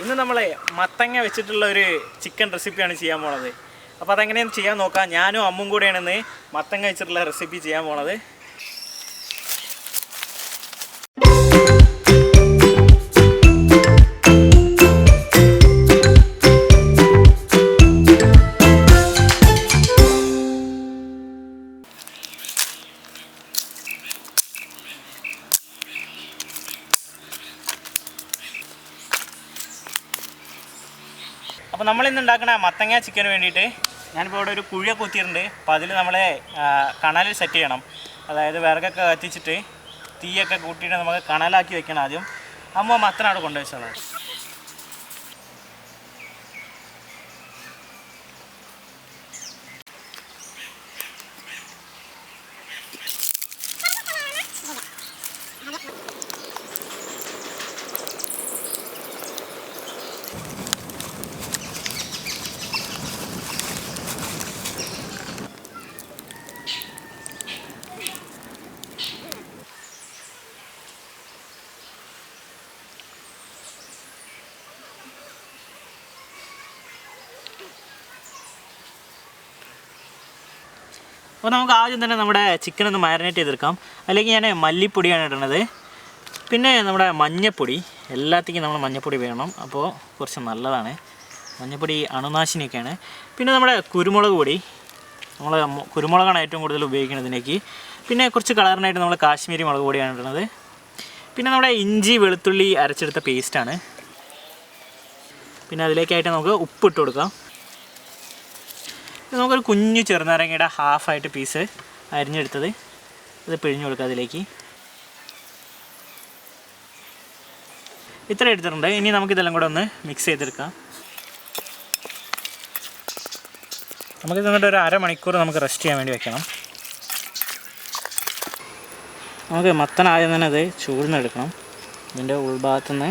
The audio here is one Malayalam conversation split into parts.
ഇന്ന് നമ്മൾ മത്തങ്ങ വെച്ചിട്ടുള്ള ഒരു ചിക്കൻ റെസിപ്പിയാണ് ചെയ്യാൻ പോണത്. അപ്പോൾ അതെങ്ങനെയാണ് ചെയ്യാൻ നോക്കാം. ഞാനും അമ്മും കൂടെയാണ് ഇന്ന് മത്തങ്ങ വെച്ചിട്ടുള്ള റെസിപ്പി ചെയ്യാൻ പോണത്. അപ്പോൾ നമ്മൾ ഇന്ന് ഉണ്ടാക്കുന്ന മത്തങ്ങ ചിക്കന് വേണ്ടിയിട്ട് ഞാനിപ്പോൾ ഇവിടെ ഒരു കുഴിയ കുത്തിയിട്ടുണ്ട്. അപ്പോൾ അതിൽ നമ്മളെ കണലിൽ സെറ്റ് ചെയ്യണം. അതായത് വിറകൊക്കെ കത്തിച്ചിട്ട് തീയൊക്കെ കൂട്ടിയിട്ട് നമുക്ക് കണലാക്കി വെക്കണം ആദ്യം. അമ്മ മത്തനാണ് അവിടെ അപ്പോൾ നമുക്ക് ആദ്യം തന്നെ നമ്മുടെ ചിക്കൻ ഒന്ന് മാരിനേറ്റ് ചെയ്തെടുക്കാം. അല്ലെങ്കിൽ ഞാൻ മല്ലിപ്പൊടിയാണ് ഇടുന്നത് പിന്നെ നമ്മുടെ മഞ്ഞപ്പൊടി. എല്ലാത്തേക്കും നമ്മൾ മഞ്ഞപ്പൊടി വേണം. അപ്പോൾ കുറച്ച് നല്ലതാണ്. മഞ്ഞപ്പൊടി അണുനാശിനിയൊക്കെയാണ്. പിന്നെ നമ്മുടെ കുരുമുളക് പൊടി. നമ്മൾ കുരുമുളകാണ് ഏറ്റവും കൂടുതൽ ഉപയോഗിക്കുന്നത് ഇതിലേക്ക്. പിന്നെ കുറച്ച് കളറിനായിട്ട് നമ്മൾ കാശ്മീരി മുളക് പൊടിയാണ് ഇടുന്നത് പിന്നെ നമ്മുടെ ഇഞ്ചി വെളുത്തുള്ളി അരച്ചെടുത്ത പേസ്റ്റാണ് പിന്നെ അതിലേക്കായിട്ട് നമുക്ക് ഉപ്പിട്ട് കൊടുക്കാം. നമുക്കൊരു കുഞ്ഞു ചെറുനാരങ്ങയുടെ ഹാഫായിട്ട് പീസ് അരിഞ്ഞെടുത്തത്. ഇത് പിഴിഞ്ഞു കൊടുക്കുക അതിലേക്ക്. ഇത്ര എടുത്തിട്ടുണ്ട്. ഇനി നമുക്കിതെല്ലാം കൂടെ ഒന്ന് മിക്സ് ചെയ്തെടുക്കാം. നമുക്ക് എന്നിട്ട് ഒരു അരമണിക്കൂർ നമുക്ക് റെസ്റ്റ് ചെയ്യാൻ വേണ്ടി വെക്കണം. നമുക്ക് മത്തൻ ആദ്യം തന്നെ അത് ചൂടുന്നെടുക്കണം. ഇതിന്റെ ഉൾഭാഗത്തുനിന്ന്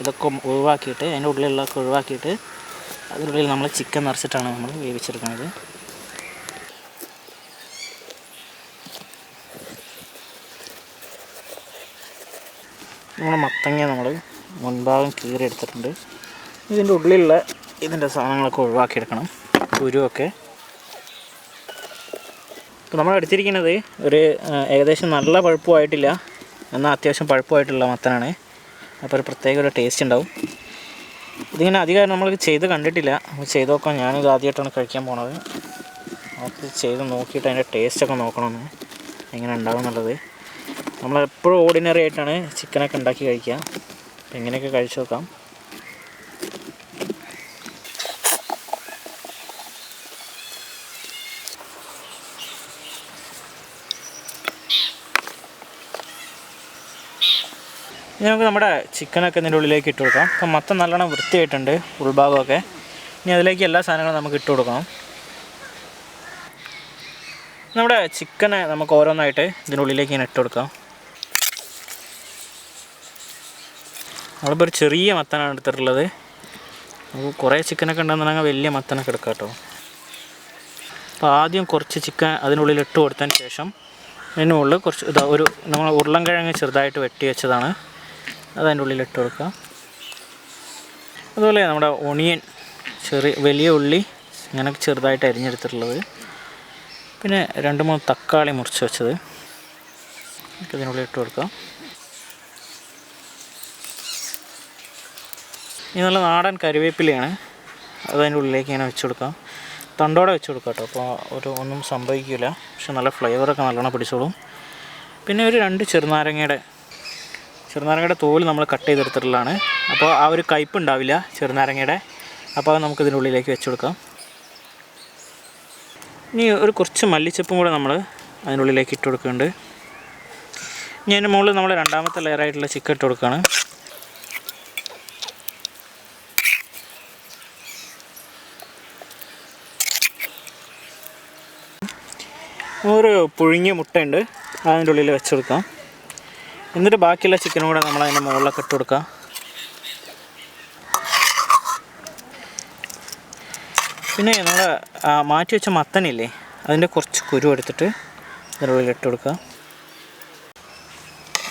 ഇതൊക്കെ ഒഴിവാക്കിയിട്ട് അതിന്റെ ഉള്ളിലുള്ളതൊക്കെ ഒഴിവാക്കിയിട്ട് അതിനുള്ളിൽ നമ്മൾ ചിക്കൻ നിറച്ചിട്ടാണ് നമ്മൾ വേവിച്ചെടുക്കുന്നത്. നമ്മുടെ മത്തങ്ങ നമ്മൾ മുൻഭാഗം കീറി എടുത്തിട്ടുണ്ട് ഇതിന്റെ ഉള്ളിലുള്ള ഇതിന്റെ സാധനങ്ങളൊക്കെ ഒഴിവാക്കിയെടുക്കണം. കുരുവൊക്കെ. ഇപ്പോൾ നമ്മൾ എടുത്തിരിക്കുന്നത് ഒരു ഏകദേശം നല്ല പഴുപ്പുമായിട്ടില്ല. എന്നാൽ അത്യാവശ്യം പഴുപ്പുമായിട്ടുള്ള മത്തനാണ്. അപ്പോൾ ഒരു പ്രത്യേക ഒരു ടേസ്റ്റ് ഉണ്ടാവും. ഇതിങ്ങനെ അധികം നമ്മൾ ചെയ്ത് കണ്ടിട്ടില്ല. ചെയ്ത് നോക്കാം ഞാനിത് ആദ്യമായിട്ടാണ് കഴിക്കാൻ പോണത്. നമുക്ക് ചെയ്ത് നോക്കിയിട്ട് അതിന്റെ ടേസ്റ്റൊക്കെ നോക്കണമെന്ന് എങ്ങനെ ഉണ്ടാവും എന്നുള്ളത്. നമ്മളെപ്പോഴും ഓർഡിനറി ആയിട്ടാണ് ചിക്കനൊക്കെ ഉണ്ടാക്കി കഴിക്കുക. അപ്പോൾ ഇങ്ങനെയൊക്കെ കഴിച്ചു നോക്കാം. ഇനി നമുക്ക് നമ്മുടെ ചിക്കനൊക്കെ ഇതിന്റെ ഉള്ളിലേക്ക് ഇട്ട് കൊടുക്കാം. അപ്പം മൊത്തം നല്ലോണം വൃത്തിയായിട്ടുണ്ട് ഉൾഭാഗമൊക്കെ. ഇനി അതിലേക്ക് എല്ലാ സാധനങ്ങളും നമുക്ക് ഇട്ട് കൊടുക്കാം. നമ്മുടെ ചിക്കനെ നമുക്ക് ഓരോന്നായിട്ട് ഇതിന്റെ ഉള്ളിലേക്ക് ഇങ്ങനെ ഇട്ട് കൊടുക്കാം. നമ്മളിപ്പോൾ ഒരു ചെറിയ മത്തനാണ് എടുത്തിട്ടുള്ളത്. നമുക്ക് കുറേ ചിക്കനൊക്കെ ഉണ്ടെന്നുണ്ടെങ്കിൽ വലിയ മത്തനൊക്കെ എടുക്കാം കേട്ടോ. അപ്പോൾ ആദ്യം കുറച്ച് ചിക്കൻ അതിനുള്ളിൽ ഇട്ട് കൊടുത്തതിന് ശേഷം അതിന് മുകളിൽ കുറച്ച് ഇതാ ഒരു നമ്മൾ ഉരുളൻകിഴങ്ങ് ചെറുതായിട്ട് വെട്ടി വെച്ചതാണ്. അത് അതിന്റെ ഉള്ളിൽ ഇട്ട് കൊടുക്കുക. അതുപോലെ നമ്മുടെ ഒണിയൻ ചെറിയ വലിയ ഉള്ളി ഇങ്ങനെ ചെറുതായിട്ട് അരിഞ്ഞെടുത്തിട്ടുള്ളത്. പിന്നെ രണ്ട് മൂന്ന് തക്കാളി മുറിച്ച് വെച്ചത്. ഇതിനുള്ളിൽ ഇട്ട് കൊടുക്കാം ഇനി നല്ല നാടൻ കറിവേപ്പിലയാണ് അതതിന്റെ ഉള്ളിലേക്ക് ഇങ്ങനെ വെച്ച് കൊടുക്കാം തണ്ടോടെ വെച്ച് കൊടുക്കാം കേട്ടോ. അപ്പോൾ ഒരു ഒന്നും സംഭവിക്കില്ല. പക്ഷെ നല്ല ഫ്ലേവറൊക്കെ നല്ലോണം പിടിച്ചോളും. പിന്നെ ഒരു രണ്ട് ചെറുനാരങ്ങയുടെ ചെറുനാരങ്ങയുടെ തോൽ നമ്മൾ കട്ട് ചെയ്തെടുത്തിട്ടുള്ളതാണ്. അപ്പോൾ ആ ഒരു കയ്പ് ഉണ്ടാവില്ല ചെറുനാരങ്ങയുടെ. അപ്പോൾ അത് നമുക്ക് ഇതിന്റെ ഉള്ളിലേക്ക് വെച്ച് കൊടുക്കാം. ഇനി ഒരു കുറച്ച് മല്ലിച്ചപ്പും കൂടെ നമ്മൾ അതിനുള്ളിലേക്ക് ഇട്ട് കൊടുക്കുന്നുണ്ട്. ഇനി അതിന്റെ മുകളിൽ നമ്മൾ രണ്ടാമത്തെ ലെയറായിട്ടുള്ള ചിക്കൻ ഇട്ട് കൊടുക്കുകയാണ്. ഒരു പുഴുങ്ങിയ മുട്ടയുണ്ട്. അതിന്റെ ഉള്ളിൽ വെച്ച് കൊടുക്കാം. എന്നിട്ട് ബാക്കിയുള്ള ചിക്കനും കൂടെ നമ്മൾ അതിന്റെ മുകളിലൊക്കെ ഇട്ട് കൊടുക്കുക പിന്നെ നമ്മൾ മാറ്റി വെച്ച മത്തനില്ലേ അതിന്റെ കുറച്ച് കുരു എടുത്തിട്ട് അതിനുള്ളിൽ ഇട്ട് കൊടുക്കുക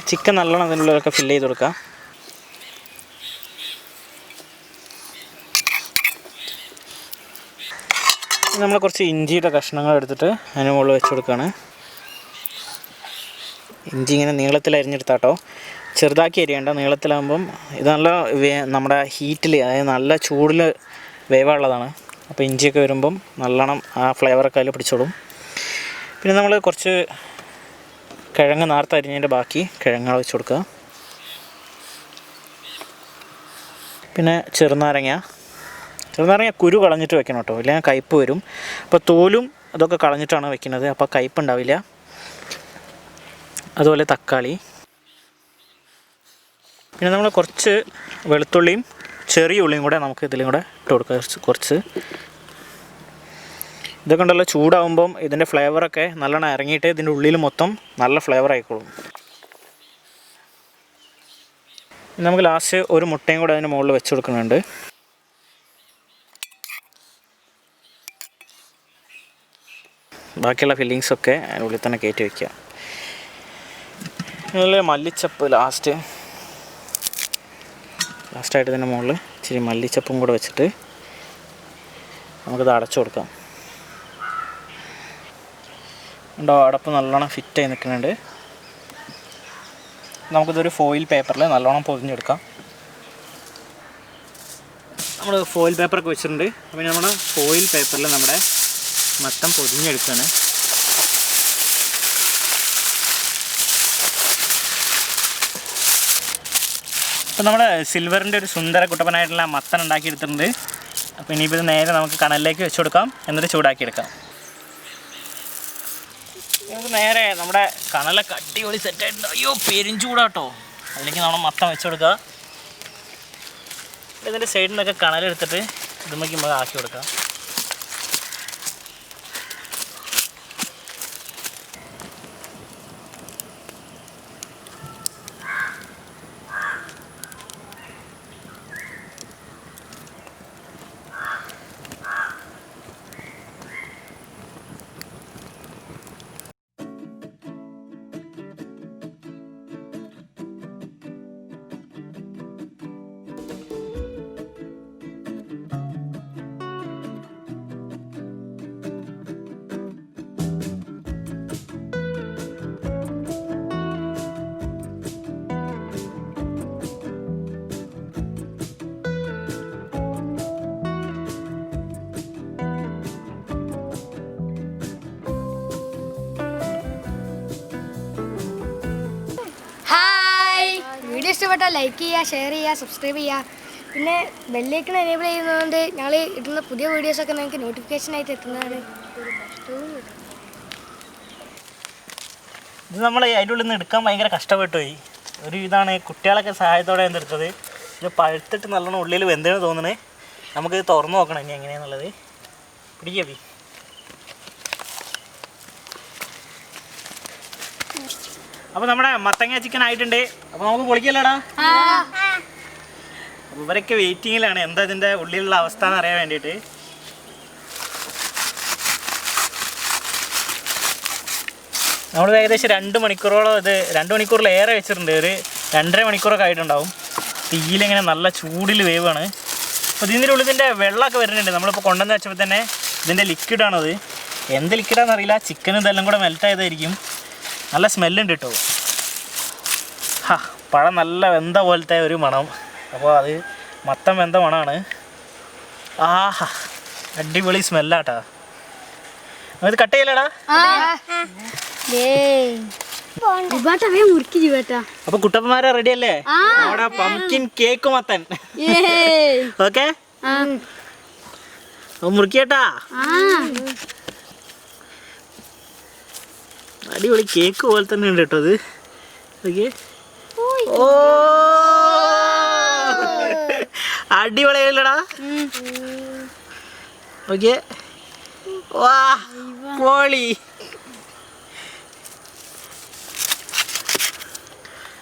ചിക്കൻ നല്ലോണം അതിന്റെ ഉള്ളിലൊക്കെ ഫില്ല് ചെയ്ത് കൊടുക്കുക നമ്മൾ കുറച്ച് ഇഞ്ചിയുടെ കഷ്ണങ്ങൾ എടുത്തിട്ട് അതിന് മുകളിൽ വെച്ച് കൊടുക്കുകയാണ് ഇഞ്ചി ഇങ്ങനെ നീളത്തിൽ അരിഞ്ഞെടുത്താട്ടോ. ചെറുതാക്കി അരിയേണ്ട നീളത്തിലാകുമ്പം ഇത് നല്ല നമ്മുടെ ഹീറ്റിൽ അതായത് നല്ല ചൂടിൽ വേവാനുള്ളതാണ്. അപ്പോൾ ഇഞ്ചിയൊക്കെ വരുമ്പം നല്ലോണം ആ ഫ്ലേവറൊക്കെ അതിൽ പിടിച്ചോളും. പിന്നെ നമ്മൾ കുറച്ച് കിഴങ്ങ് നേരത്തെ അരിഞ്ഞതിന്റെ ബാക്കി കിഴങ്ങ് വെച്ച് കൊടുക്കുക. പിന്നെ ചെറുനാരങ്ങ. ചെറുനാരങ്ങ കുരു കളഞ്ഞിട്ട് വെക്കണം കേട്ടോ. ഇല്ലെങ്കിൽ കയ്പ്പ് വരും. അപ്പോൾ തോലും അതൊക്കെ കളഞ്ഞിട്ടാണ് വെക്കുന്നത്. അപ്പോൾ കയ്പ്പ് ഉണ്ടാവില്ല. അതുപോലെ തക്കാളി. പിന്നെ നമ്മൾ കുറച്ച് വെളുത്തുള്ളിയും ചെറിയ ഉള്ളിയും കൂടെ നമുക്ക് ഇതിലും കൂടെ ഇട്ട് കൊടുക്കുക കുറച്ച് കുറച്ച്. ഇതൊക്കെ ഉണ്ടല്ലോ ചൂടാവുമ്പം ഇതിന്റെ ഫ്ലേവറൊക്കെ നല്ലോണം ഇറങ്ങിയിട്ട് ഇതിന്റെ ഉള്ളിൽ മൊത്തം നല്ല ഫ്ലേവർ ആയിക്കോളും. നമുക്ക് ലാസ്റ്റ് ഒരു മുട്ടയും കൂടെ അതിന് മുകളിൽ വെച്ച് കൊടുക്കുന്നുണ്ട്. ബാക്കിയുള്ള ഫില്ലിങ്സൊക്കെ അതിനുള്ളിൽ തന്നെ കയറ്റി വയ്ക്കുക അതിൽ മല്ലിച്ചപ്പ് ലാസ്റ്റ് ലാസ്റ്റായിട്ട് തന്നെ മുകളിൽ ഇച്ചിരി മല്ലിച്ചപ്പും കൂടെ വെച്ചിട്ട് നമുക്കിത് അടച്ചു കൊടുക്കാം. ഉണ്ടോ അടപ്പ് നല്ലോണം ഫിറ്റായി നിൽക്കുന്നുണ്ട്. നമുക്കിതൊരു ഫോയിൽ പേപ്പറിൽ നല്ലോണം പൊതിഞ്ഞെടുക്കാം. നമ്മൾ ഫോയിൽ പേപ്പറൊക്കെ വെച്ചിട്ടുണ്ട്. അപ്പോൾ നമ്മൾ ഫോയിൽ പേപ്പറിൽ നമ്മുടെ മൊത്തം പൊതിഞ്ഞെടുക്കുകയാണ് അപ്പോൾ നമ്മൾ സിൽവറിന്റെ ഒരു സുന്ദര കുട്ടപ്പനായിട്ടുള്ള മത്തൻ ഉണ്ടാക്കിയെടുത്തിട്ടുണ്ട്. അപ്പോൾ ഇനിയിപ്പോൾ ഇത് നേരെ നമുക്ക് കനലിലേക്ക് വെച്ച് കൊടുക്കാം. എന്നിട്ട് ചൂടാക്കിയെടുക്കാം. നമുക്ക് നേരെ നമ്മുടെ കനലൊക്കെ അടിപൊളി സെറ്റായിട്ടുണ്ട് അയ്യോ പെരിഞ്ചൂടാട്ടോ അതിലേക്ക് നമ്മൾ മത്തം വെച്ച് കൊടുക്കുക ഇതിന്റെ സൈഡിൽ നിന്നൊക്കെ കനലെടുത്തിട്ട് ഇതുമ്മക്ക് നമുക്ക് ആക്കി കൊടുക്കാം. ഇഷ്ടപ്പെട്ടാൽ ലൈക്ക് ചെയ്യുക ഷെയർ ചെയ്യുക സബ്സ്ക്രൈബ് ചെയ്യുക പിന്നെ ബെല്ലൈക്കൺ എനേബിൾ ചെയ്യുന്നതുകൊണ്ട് ഞങ്ങൾ ഇടുന്ന പുതിയ വീഡിയോസൊക്കെ നിങ്ങൾക്ക് നോട്ടിഫിക്കേഷൻ ആയിട്ട് എത്തുന്നതാണ്. ഇത് നമ്മൾ അതിന്റെ ഉള്ളിൽ നിന്ന് എടുക്കാൻ ഭയങ്കര കഷ്ടപ്പെട്ടു പോയി. ഒരു ഇതാണ് കുട്ടികളൊക്കെ സഹായത്തോടെ എന്തെടുത്തത് ഇത് പഴുത്തിട്ട് നല്ലോണം ഉള്ളിൽ വെന്തെന്ന് തോന്നണേ നമുക്കിത് തുറന്നു നോക്കണം ഇനി എങ്ങനെയാണെന്നുള്ളത് പിടിക്കുക പി അപ്പോൾ നമ്മുടെ മത്തങ്ങ ചിക്കൻ ആയിട്ടുണ്ട്. അപ്പൊ നമുക്ക് പൊളിക്കല്ലേടാ? അപ്പോൾ ഇവരൊക്കെ വെയിറ്റിങ്ങിലാണ് എന്താ ഇതിന്റെ ഉള്ളിലുള്ള അവസ്ഥ എന്ന് അറിയാൻ വേണ്ടിട്ട് നമ്മൾ ഏകദേശം രണ്ട് മണിക്കൂറോളം ഇത് രണ്ട് മണിക്കൂറിലേറെ വെച്ചിട്ടുണ്ട്. ഒരു രണ്ടര മണിക്കൂറൊക്കെ ആയിട്ടുണ്ടാവും. തീയിലിങ്ങനെ നല്ല ചൂടിൽ വേവാണ്. അപ്പോൾ ഇതിന്റെ ഉള്ളിൽ ഇതിന്റെ വെള്ളമൊക്കെ വരുന്നുണ്ട്. നമ്മളിപ്പോൾ കൊണ്ടുവന്ന് വെച്ചപ്പോൾ തന്നെ ഇതിന്റെ ലിക്വിഡാണത് എന്ത് ലിക്വിഡാണെന്ന് അറിയില്ല ചിക്കൻ ഇതെല്ലാം കൂടെ മെൽറ്റ് ആയതായിരിക്കും. നല്ല സ്മെല്ലുണ്ട് കേട്ടോ. ഹാ പഴം നല്ല വെന്ത പോലത്തെ ഒരു മണം. അപ്പോൾ അത് മത്തം വെന്ത മണമാണ് ആഹാ അടിപൊളി സ്മെല്ലാട്ടാ. ഇത് കട്ട് ചെയ്യലടാ. അപ്പൊ കുട്ടപ്പന്മാരെ റെഡി അല്ലേ? അവിടെ പംകിൻ കേക്ക് മത്തൻ. ഓക്കെ മുറുക്കിയേട്ടാ അടിപൊളി കേക്ക് പോലെ തന്നെ ഉണ്ട് കേട്ടോ അത്. ഓക്കെ ഓ! അടിപൊളിയല്ലടാ ഓക്കെ വാ പോളി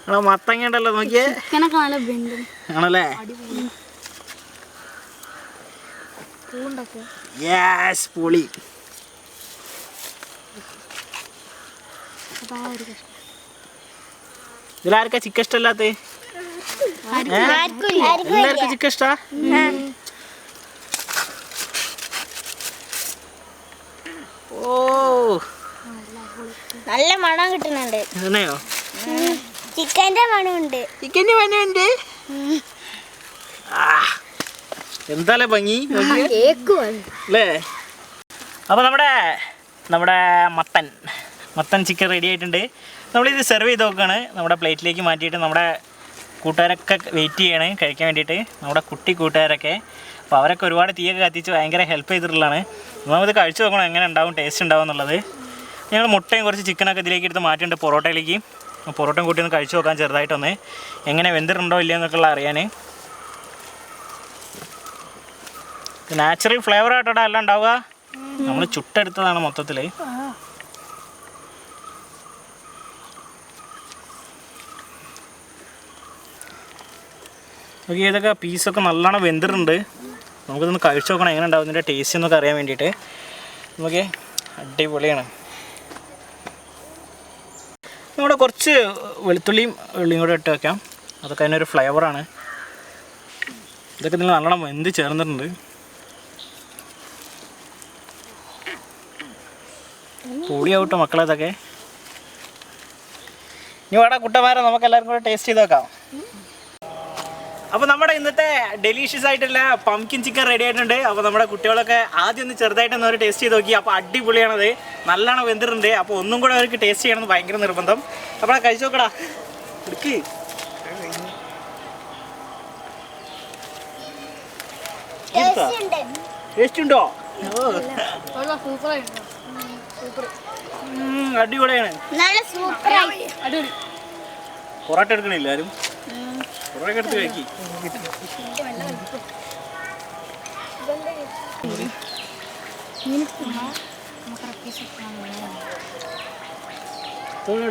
നമ്മളെ മത്തങ്ങ ഉണ്ടല്ലോ നോക്കിയേ. ആണല്ലേ? യെസ് പൊളി അതാ ഒരു കഷ്ണം ഇതിലാർക്കാ ചിക്കൻ ഇഷ്ടമല്ലാത്ത? എല്ലാവർക്കും ചിക്കൻ ഇഷ്ടാ? ഓ. നല്ല മണം കിട്ടുന്നുണ്ട്. ഇതന്നെയോ ചിക്കന്റെ മണമുണ്ട്. ചിക്കന്റെ മണമുണ്ട്? എന്താലേ ഭംഗി? അല്ലേ? അപ്പോൾ നമ്മുടെ നമ്മുടെ മട്ടൻ. മട്ടൻ ചിക്കൻ റെഡി ആയിട്ടുണ്ട്. നമ്മളിത് സെർവ് ചെയ്ത് നോക്കുകയാണ് നമ്മുടെ പ്ലേറ്റിലേക്ക് മാറ്റിയിട്ട് നമ്മുടെ കൂട്ടുകാരൊക്കെ വെയിറ്റ് ചെയ്യാണ്. കഴിക്കാൻ വേണ്ടിയിട്ട്. നമ്മുടെ കുട്ടി കൂട്ടുകാരൊക്കെ. അപ്പോൾ അവരൊക്കെ ഒരുപാട് തീയൊക്കെ കത്തിച്ച് ഭയങ്കര ഹെൽപ്പ് ചെയ്തിട്ടുള്ളതാണ്. നമുക്കിത് കഴിച്ചു നോക്കണം എങ്ങനെ ഉണ്ടാവും ടേസ്റ്റ് ഉണ്ടാവും എന്നുള്ളത്. ഞങ്ങൾ മുട്ടയും കുറച്ച് ചിക്കനൊക്കെ ഇതിലേക്ക് എടുത്ത് മാറ്റിയിട്ടുണ്ട് പൊറോട്ടയിലേക്ക്. പൊറോട്ടയും കൂട്ടി ഒന്ന് കഴിച്ചു നോക്കാൻ ചെറുതായിട്ടൊന്ന്. എങ്ങനെ വെന്തിട്ടുണ്ടോ ഇല്ലയോ എന്നൊക്കെ ഉള്ള അറിയാൻ നാച്ചുറൽ ഫ്ലേവർ ആയിട്ടാ അല്ല ഉണ്ടാവുക. നമ്മൾ ചുട്ടെടുത്തതാണ് മൊത്തത്തിൽ ഓക്കെ ഇതൊക്കെ പീസൊക്കെ നല്ലോണം വെന്തിട്ടുണ്ട്. നമുക്കിതൊന്ന് കഴിച്ചു നോക്കണം എങ്ങനെ ഉണ്ടാവും ഇതിന്റെ ടേസ്റ്റ് എന്നൊക്കെ അറിയാൻ വേണ്ടിയിട്ട്. നമുക്ക് അടിപൊളിയാണ്. നമ്മുടെ കുറച്ച് വെളുത്തുള്ളിയും ഉള്ളിയും കൂടെ ഇട്ട് വെക്കാം. അതൊക്കെ അതിനൊരു ഫ്ലേവറാണ് ഇതൊക്കെ ഇതിൽ നല്ലോണം വെന്ത് ചേർന്നിട്ടുണ്ട്. പൊടിയാവട്ടോ മക്കളെ ഇതൊക്കെ. ഇനി വേടാ കുട്ടമാരെ നമുക്ക് എല്ലാവർക്കും കൂടെ ടേസ്റ്റ് ചെയ്ത് നോക്കാം അപ്പോൾ നമ്മുടെ ഇന്നത്തെ ഡെലീഷ്യസ് ആയിട്ടുള്ള പംകിൻ ചിക്കൻ റെഡി ആയിട്ടുണ്ട്. അപ്പോൾ നമ്മുടെ കുട്ടികളൊക്കെ ആദ്യം ഒന്ന് ചെറുതായിട്ട് ഒന്ന് ടേസ്റ്റ് ചെയ്ത് നോക്കി. അപ്പോൾ അടിപൊളിയാണത്. നല്ലോണം വെന്തിട്ടുണ്ട്. അപ്പോൾ ഒന്നും കൂടെ അവർക്ക് ടേസ്റ്റ് ചെയ്യണമെന്ന് ഭയങ്കര നിർബന്ധം. അപ്പോൾ കഴിച്ചു നോക്കടാ. എടുക്ക്. ടേസ്റ്റ് ഉണ്ടോ. ഓ. സൂപ്പറായിട്ടോ സൂപ്പർ അടിപൊളിയാണ്. നല്ല സൂപ്പറായി അടിപൊളി. പൊറോട്ട എടുക്കണില്ല ആരും? കഴിക്കി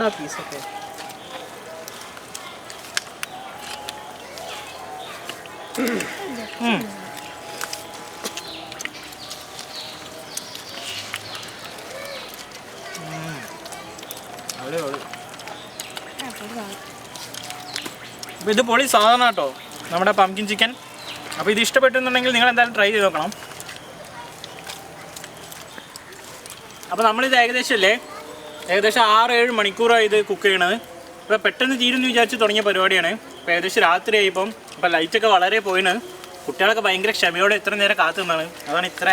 പീസൊക്കെ ഉം. ഉം. അടിപൊളി അപ്പോൾ ഇത് പൊളി സാധനം കേട്ടോ. നമ്മുടെ പംകിൻ ചിക്കൻ അപ്പോൾ ഇത് ഇഷ്ടപ്പെട്ടുന്നുണ്ടെങ്കിൽ നിങ്ങൾ എന്തായാലും ട്രൈ ചെയ്ത് നോക്കണം. അപ്പോൾ നമ്മളിത് ഏകദേശം അല്ലേ ഏകദേശം ആറ് ഏഴ് മണിക്കൂറായി ഇത് കുക്ക് ചെയ്യണത്. അപ്പോൾ പെട്ടെന്ന് തീരുമെന്ന് വിചാരിച്ച് തുടങ്ങിയ പരിപാടിയാണ്. അപ്പോൾ ഏകദേശം രാത്രി ആയിപ്പം അപ്പോൾ ലൈറ്റൊക്കെ വളരെ പോയിന് കുട്ടികളൊക്കെ ഭയങ്കര ക്ഷമയോടെ ഇത്ര നേരം കാത്തു നിന്നാണ്. അതാണ് ഇത്ര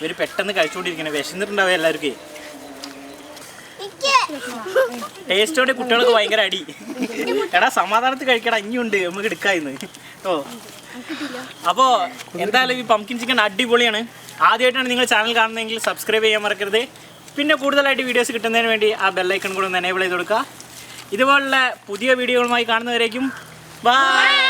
ഇവർ പെട്ടെന്ന് കഴിച്ചുകൊണ്ടിരിക്കുന്നത് വിശന്നിട്ടുണ്ടാവുക എല്ലാവർക്കും. ടേസ്റ്റോടെ കുട്ടികൾക്ക് ഭയങ്കര അടി. എടാ സമാധാനത്തിൽ കഴിക്കടാ ഇനിയുണ്ട് നമുക്ക് എടുക്കാന്ന് ഓ. അപ്പോ എന്തായാലും ഈ പംകിൻ ചിക്കൻ അടിപൊളിയാണ്. ആദ്യമായിട്ടാണ് നിങ്ങൾ ചാനൽ കാണുന്നതെങ്കിൽ സബ്സ്ക്രൈബ് ചെയ്യാൻ മറക്കരുത്. പിന്നെ കൂടുതലായിട്ട് വീഡിയോസ് കിട്ടുന്നതിന് വേണ്ടി ആ ബെല്ലൈക്കൺ കൂടെ ഒന്ന് എനേബിൾ ചെയ്ത് കൊടുക്കുക. ഇതുപോലുള്ള പുതിയ വീഡിയോകളുമായി കാണുന്നവരേക്കും ബൈ